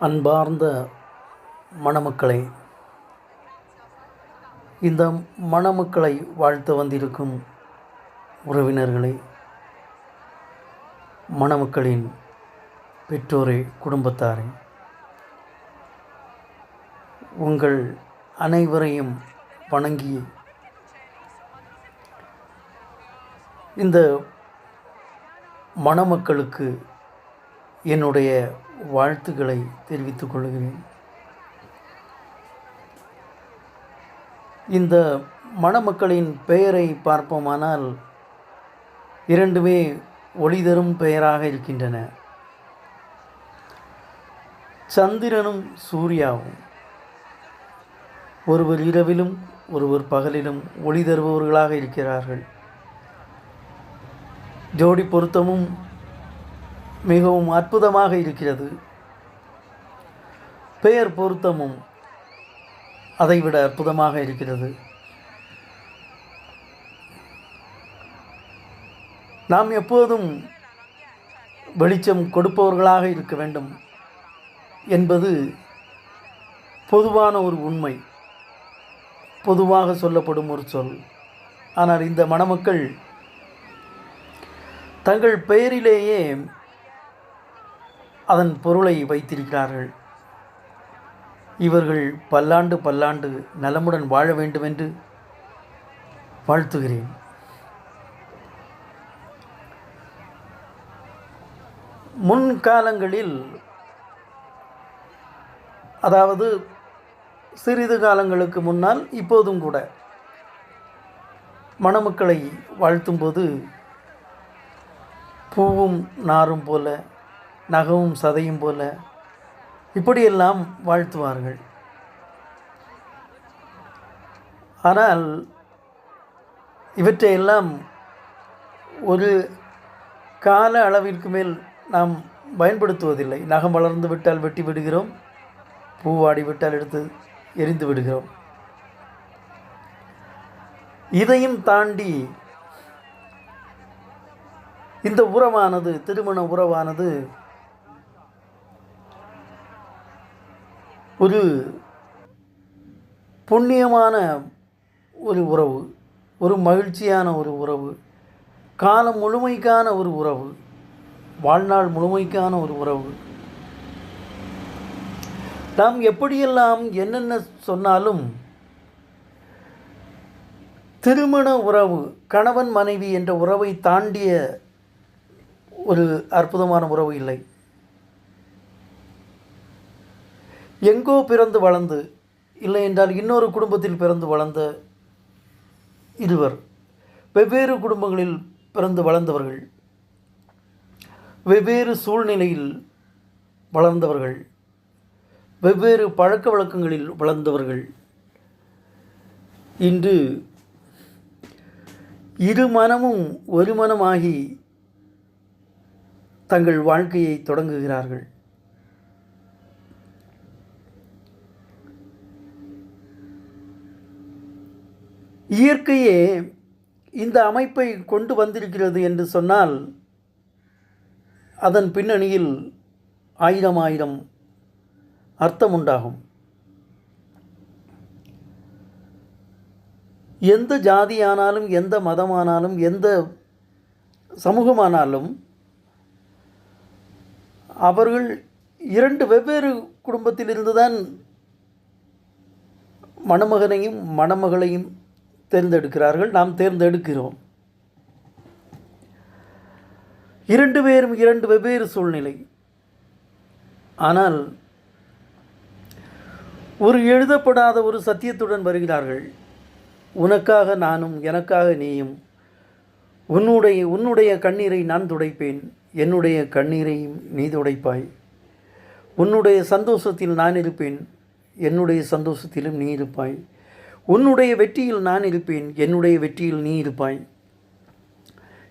அன்பார்ந்த மணமக்களை இந்த மணமக்களை வாழ்த்து வந்திருக்கும் உறவினர்களே மணமக்களின் பெற்றோரே குடும்பத்தாரே உங்கள் அனைவரையும் வணங்கி இந்த மணமக்களுக்கு என்னுடைய வாழ்த்துக்களை தெரிவித்துக் கொள்கிறேன். இந்த மணமக்களின் பெயரை பார்ப்போமானால் இரண்டுமே ஒளி தரும் பெயராக இருக்கின்றன. சந்திரனும் சூர்யாவும் ஒருவர் இரவிலும் ஒருவர் பகலிலும் ஒளி தருபவர்களாக இருக்கிறார்கள். ஜோடி பொருத்தமும் மிகவும் அற்புதமாக இருக்கிறது. பெயர் பொருத்தமும் அதைவிட அற்புதமாக இருக்கிறது. நாம் எப்போதும் வெளிச்சம் கொடுப்பவர்களாக இருக்க வேண்டும் என்பது பொதுவான ஒரு உண்மை. பொதுவாக சொல்லப்படும் ஒரு சொல். ஆனால் இந்த மணமக்கள் தங்கள் பெயரிலேயே அதன் பொருளை வைத்திருக்கிறார்கள். இவர்கள் பல்லாண்டு பல்லாண்டு நலமுடன் வாழ வேண்டுமென்று வாழ்த்துகிறேன். முன்காலங்களில் அதாவது சிறிது காலங்களுக்கு முன்னால் இப்போதும் கூட மணமக்களை வாழ்த்தும்போது பூவும் நாரும் போல நகவும் சதையும் போல இப்படியெல்லாம் வாழ்த்துவார்கள். ஆனால் இவற்றையெல்லாம் ஒரு கால அளவிற்கு மேல் நாம் பயன்படுத்துவதில்லை. நகம் வளர்ந்து விட்டால் வெட்டி விடுகிறோம் பூவாடி விட்டால் எடுத்து எரிந்து விடுகிறோம். இதையும் தாண்டி இந்த உறவானது திருமண உறவானது ஒரு புண்ணியமான ஒரு உறவு ஒரு மகிழ்ச்சியான ஒரு உறவு காலம் முழுமைக்கான ஒரு உறவு வாழ்நாள் முழுமைக்கான ஒரு உறவு. நாம் எப்படியெல்லாம் என்னென்ன சொன்னாலும் திருமண உறவு கணவன் மனைவி என்ற உறவை தாண்டிய ஒரு அற்புதமான உறவு இல்லை. எங்கோ பிறந்து வளர்ந்து இல்லை என்றால் இன்னொரு குடும்பத்தில் பிறந்து வளர்ந்த இருவர் வெவ்வேறு குடும்பங்களில் பிறந்து வளர்ந்தவர்கள் வெவ்வேறு சூழ்நிலையில் வளர்ந்தவர்கள் வெவ்வேறு பழக்க வழக்கங்களில் வளர்ந்தவர்கள். இன்று இரு மனமும் ஒரு மனமாகி தங்கள் வாழ்க்கையை தொடங்குகிறார்கள். இயற்கையே இந்த அமைப்பை கொண்டு வந்திருக்கிறது என்று சொன்னால் அதன் பின்னணியில் ஆயிரம் ஆயிரம் அர்த்தம் உண்டாகும். எந்த ஜாதியானாலும் எந்த மதமானாலும் எந்த சமூகமானாலும் அவர்கள் இரண்டு வெவ்வேறு குடும்பத்திலிருந்து தான் மணமகனையும் மணமகளையும் தேர்ந்தெடுக்கிறார்கள் நாம் தேர்ந்தெடுக்கிறோம். இரண்டு பேரும் இரண்டு வெவ்வேறு சூழ்நிலை. ஆனால் ஒரு எழுதப்படாத ஒரு சத்தியத்துடன் வருகிறார்கள். உனக்காக நானும் எனக்காக நீயும். உன்னுடைய உன்னுடைய கண்ணீரை நான் துடைப்பேன். என்னுடைய கண்ணீரையும் நீ துடைப்பாய். உன்னுடைய சந்தோஷத்தில் நான் இருப்பேன். என்னுடைய சந்தோஷத்திலும் நீ இருப்பாய். உன்னுடைய வெற்றியில் நான் இருப்பேன் என்னுடைய வெற்றியில் நீ இருப்பாய்.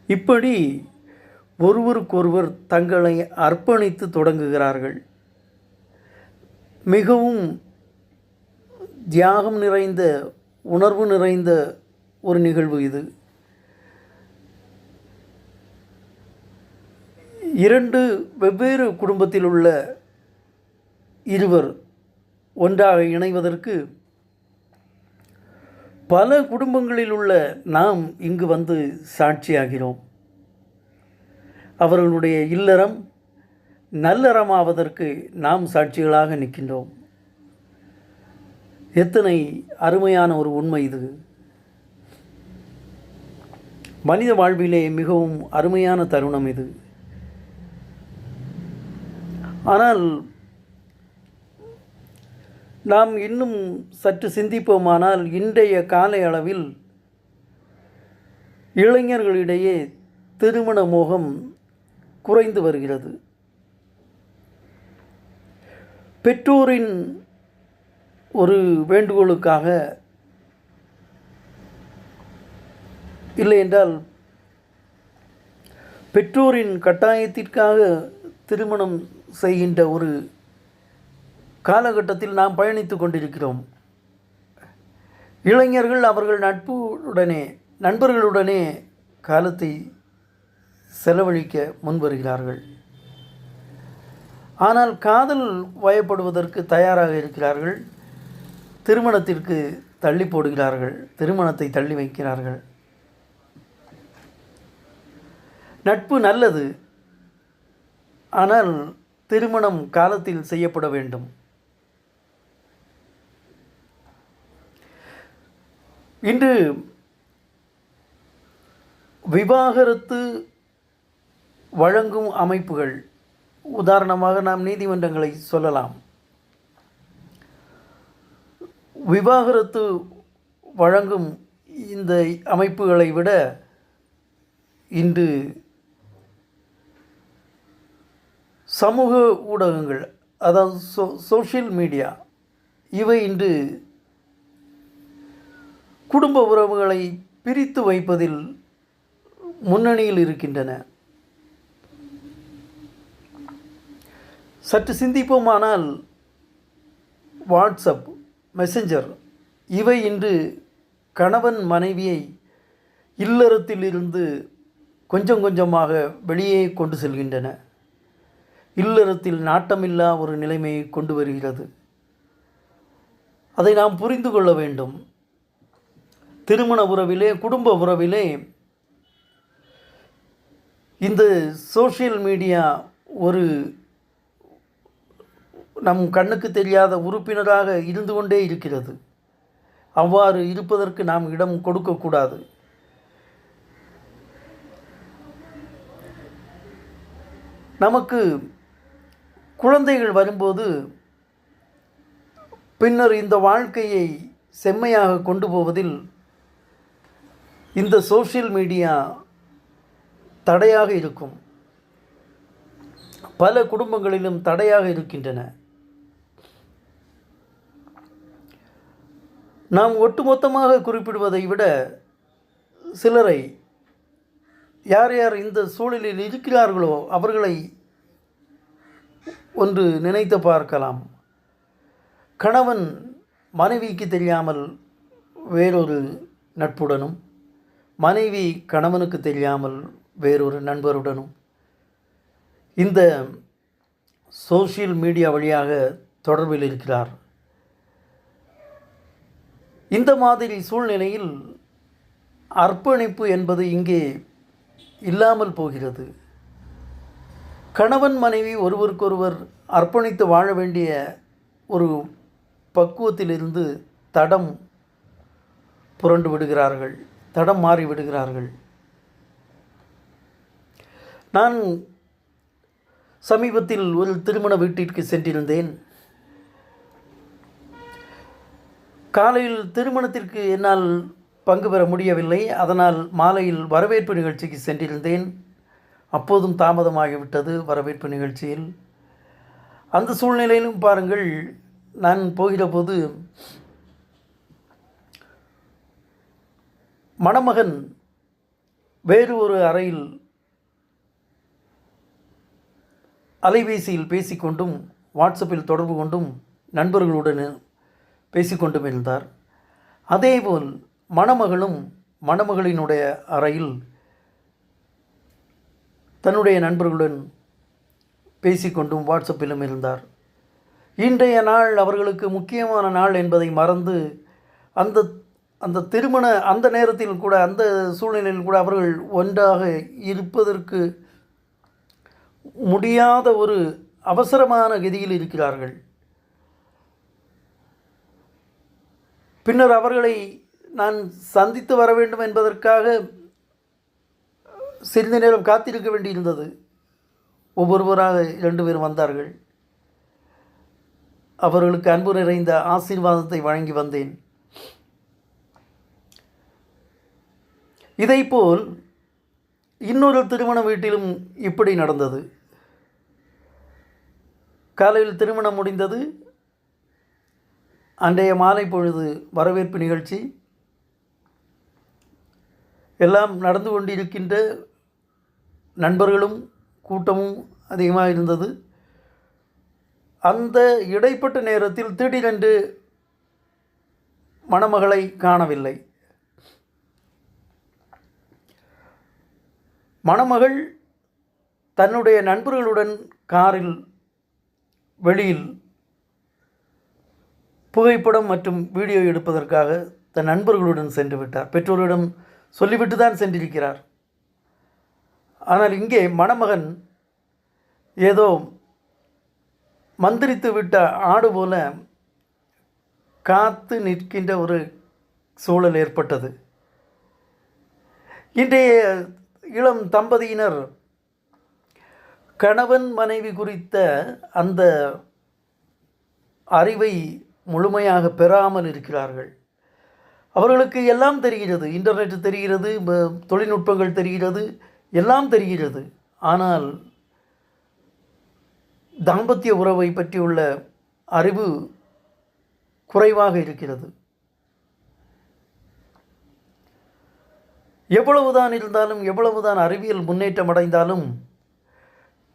இப்படி ஒருவருக்கொருவர் தங்களை அர்ப்பணித்து தொடங்குகிறார்கள். மிகவும் தியாகம் நிறைந்த உணர்வு நிறைந்த ஒரு நிகழ்வு இது. இரண்டு வெவ்வேறு குடும்பத்தில் உள்ள இருவர் ஒன்றாக இணைவதற்கு பல குடும்பங்களில் உள்ள நாம் இங்கு வந்து சாட்சியாகிறோம். அவர்களுடைய இல்லறம் நல்லறமாவதற்கு நாம் சாட்சிகளாக நிற்கின்றோம். எத்தனை அருமையான ஒரு உண்மை இது. மனித வாழ்விலே மிகவும் அருமையான தருணம் இது. ஆனால் நாம் இன்னும் சற்று சிந்திப்போமானால் இன்றைய கால அளவில் இளைஞர்களிடையே திருமண மோகம் குறைந்து வருகிறது. பெற்றோரின் ஒரு வேண்டுகோளுக்காக இல்லை என்றால் பெற்றோரின் கட்டாயத்திற்காக திருமணம் செய்கின்ற ஒரு காலகட்டத்தில் நாம் பயணித்து கொண்டிருக்கிறோம். இளைஞர்கள் அவர்கள் நட்புடனே நண்பர்களுடனே காலத்தை செலவழிக்க முன்வருகிறார்கள். ஆனால் காதல் வயப்படுவதற்கு தயாராக இருக்கிறார்கள். திருமணத்திற்கு தள்ளி போடுகிறார்கள். திருமணத்தை தள்ளி வைக்கிறார்கள். நட்பு நல்லது. ஆனால் திருமணம் காலத்தில் செய்யப்பட வேண்டும். இன்று விவாகரத்து வழங்கும் அமைப்புகள் உதாரணமாக நாம் நீதிமன்றங்களை சொல்லலாம். விவாகரத்து வழங்கும் இந்த அமைப்புகளை விட இன்று சமூக ஊடகங்கள் அதாவது சோ சோஷியல் மீடியா இவை இன்று குடும்ப உறவுகளை பிரித்து வைப்பதில் முன்னணியில் இருக்கின்றன. சற்று சிந்திப்போமானால் வாட்ஸ்அப் மெசஞ்சர் இவை இன்று கணவன் மனைவியை இல்லறத்திலிருந்து கொஞ்சம் கொஞ்சமாக வெளியே கொண்டு செல்கின்றன. இல்லறத்தில் நாட்டமில்லா ஒரு நிலைமையை கொண்டு வருகிறது. அதை நாம் புரிந்து கொள்ள வேண்டும். திருமண உறவிலே குடும்ப உறவிலே இந்த சோஷியல் மீடியா ஒரு நம் கண்ணுக்கு தெரியாத உறுப்பினராக இருந்து கொண்டே இருக்கிறது. அவ்வாறு இருப்பதற்கு நாம் இடம் கொடுக்கக்கூடாது. நமக்கு குழந்தைகள் வரும்போது பின்னர் இந்த வாழ்க்கையை செம்மையாக கொண்டு போவதில் இந்த சோஷியல் மீடியா தடையாக இருக்கும். பல குடும்பங்களிலும் தடையாக இருக்கின்றன. நாம் ஒட்டுமொத்தமாக குறிப்பிடுவதை விட சிலரை யார் யார் இந்த சூழலில் இருக்கிறார்களோ அவர்களை ஒன்று நினைத்து பார்க்கலாம். கணவன் மனைவிக்கு தெரியாமல் வேறொரு நட்புடனும் மனைவி கணவனுக்கு தெரியாமல் வேறொரு நண்பருடனும் இந்த சோஷியல் மீடியா வழியாக தொடர்பில் இருக்கிறார். இந்த மாதிரி சூழ்நிலையில் அர்ப்பணிப்பு என்பது இங்கே இல்லாமல் போகிறது. கணவன் மனைவி ஒருவருக்கொருவர் அர்ப்பணித்து வாழ வேண்டிய ஒரு பக்குவத்திலிருந்து தடம் புரண்டு விடுகிறார்கள். தடம் மாறி விடுகிறார்கள். நான் சமீபத்தில் ஒரு திருமண வீட்டிற்கு சென்றிருந்தேன். காலையில் திருமணத்திற்கு என்னால் பங்கு பெற முடியவில்லை. அதனால் மாலையில் வரவேற்பு நிகழ்ச்சிக்கு சென்றிருந்தேன். அப்போதும் தாமதமாகிவிட்டது வரவேற்பு நிகழ்ச்சியில். அந்த சூழ்நிலையிலும் பாருங்கள் நான் போகிற போது மணமகன் வேறு ஒரு அறையில் அலைபேசியில் பேசிக்கொண்டும் வாட்ஸ்அப்பில் தொடர்பு கொண்டும் நண்பர்களுடன் பேசிக்கொண்டும் இருந்தார். அதேபோல் மணமகளும் மணமகளினுடைய அறையில் தன்னுடைய நண்பர்களுடன் பேசிக்கொண்டும் வாட்ஸ்அப்பிலும் இருந்தார். இன்றைய நாள் அவர்களுக்கு முக்கியமான நாள் என்பதை மறந்து அந்த அந்த திருமண அந்த நேரத்தில் கூட அந்த சூழ்நிலையில் கூட அவர்கள் ஒன்றாக இருப்பதற்கு முடியாத ஒரு அவசரமான கதியில் இருக்கிறார்கள். பின்னர் அவர்களை நான் சந்தித்து வர வேண்டும் என்பதற்காக சிறிது நேரம் காத்திருக்க வேண்டியிருந்தது. ஒவ்வொருவராக இரண்டு பேரும் வந்தார்கள். அவர்களுக்கு அன்பு நிறைந்த ஆசீர்வாதத்தை வழங்கி வந்தேன். இதைப்போல் இன்னொரு திருமண வீட்டிலும் இப்படி நடந்தது. காலையில் திருமணம் முடிந்தது. அன்றைய மாலை பொழுது வரவேற்பு நிகழ்ச்சி. எல்லாம் நடந்து கொண்டிருக்கின்ற நண்பர்களும் கூட்டமும் அதிகமாக இருந்தது. அந்த இடைப்பட்ட நேரத்தில் திடீரென்று மணமகளை காணவில்லை. மணமகள் தன்னுடைய நண்பர்களுடன் காரில் வெளியில் புகைப்படம் மற்றும் வீடியோ எடுப்பதற்காக தன் நண்பர்களுடன் சென்று விட்டார். பெற்றோரிடம் சொல்லிவிட்டு தான் சென்றிருக்கிறார். ஆனால் இங்கே மணமகன் ஏதோ மந்திரித்து விட்ட ஆடு போல காத்து நிற்கின்ற ஒரு சூழல் ஏற்பட்டது. இன்றைய இளம் தம்பதியினர் கணவன் மனைவி குறித்த அந்த அறிவை முழுமையாக பெறாமல் இருக்கிறார்கள். அவர்களுக்கு எல்லாம் தெரிகிறது இன்டர்நெட் தெரிகிறது தொழில்நுட்பங்கள் தெரிகிறது எல்லாம் தெரிகிறது. ஆனால் தாம்பத்திய உறவை பற்றியுள்ள அறிவு குறைவாக இருக்கிறது. எவ்வளவுதான் இருந்தாலும் எவ்வளவுதான் அறிவியல் முன்னேற்றம் அடைந்தாலும்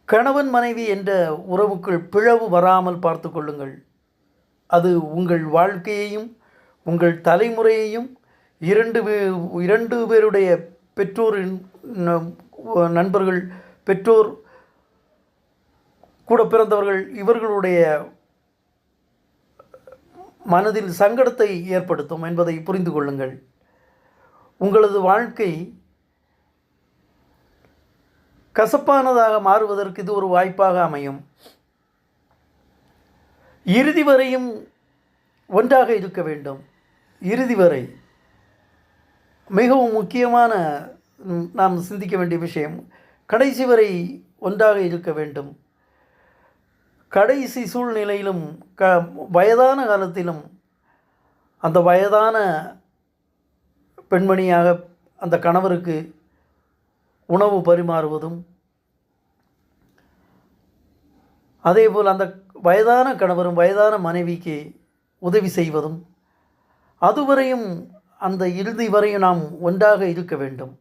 கணவன் மனைவி என்ற உறவுக்குள் பிளவு வராமல் பார்த்து கொள்ளுங்கள். அது உங்கள் வாழ்க்கையையும் உங்கள் தலைமுறையையும் இரண்டு பே- இரண்டு பேருடைய பெற்றோரின் நண்பர்கள் பெற்றோர் கூட பிறந்தவர்கள் இவர்களுடைய மனதில் சங்கடத்தை ஏற்படுத்தும் என்பதை புரிந்து கொள்ளுங்கள். உங்களது வாழ்க்கை கசப்பானதாக மாறுவதற்கு இது ஒரு வாய்ப்பாக அமையும். இறுதி வரையும் ஒன்றாக இருக்க வேண்டும். இறுதி வரை மிகவும் முக்கியமான நாம் சிந்திக்க வேண்டிய விஷயம் கடைசி வரை ஒன்றாக இருக்க வேண்டும். கடைசி சூழ்நிலையிலும் க வயதான காலத்திலும் அந்த வயதான பெண்மணியாக அந்த கணவருக்கு உணவு பரிமாறுவதும் அதேபோல் அந்த வயதான கணவரும் வயதான மனைவிக்கு உதவி செய்வதும் அதுவரையும் அந்த இறுதி வரையும் நாம் ஒன்றாக இருக்க வேண்டும்.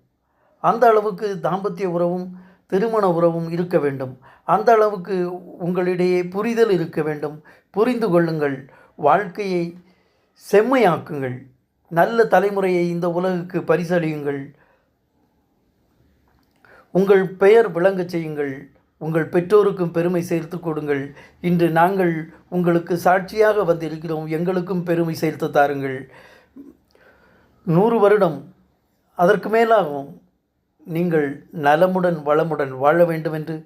அந்த அளவுக்கு தாம்பத்திய உறவும் திருமண உறவும் இருக்க வேண்டும். அந்த அளவுக்கு உங்களிடையே புரிதல் இருக்க வேண்டும். புரிந்து கொள்ளுங்கள். வாழ்க்கையை செம்மையாக்குங்கள். நல்ல தலைமுறையை இந்த உலகுக்கு பரிசளியுங்கள். உங்கள் பெயர் விளங்கச் செய்யுங்கள். உங்கள் பெற்றோருக்கும் பெருமை சேர்த்து கொடுங்கள். இன்று நாங்கள் உங்களுக்கு சாட்சியாக வந்திருக்கிறோம். எங்களுக்கும் பெருமை சேர்த்து தாருங்கள். நூறு வருடம் அதற்கு மேலாகவும் நீங்கள் நலமுடன் வளமுடன் வாழ வேண்டும் என்று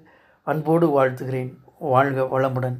அன்போடு வாழ்த்துகிறேன். வாழ்க வளமுடன்.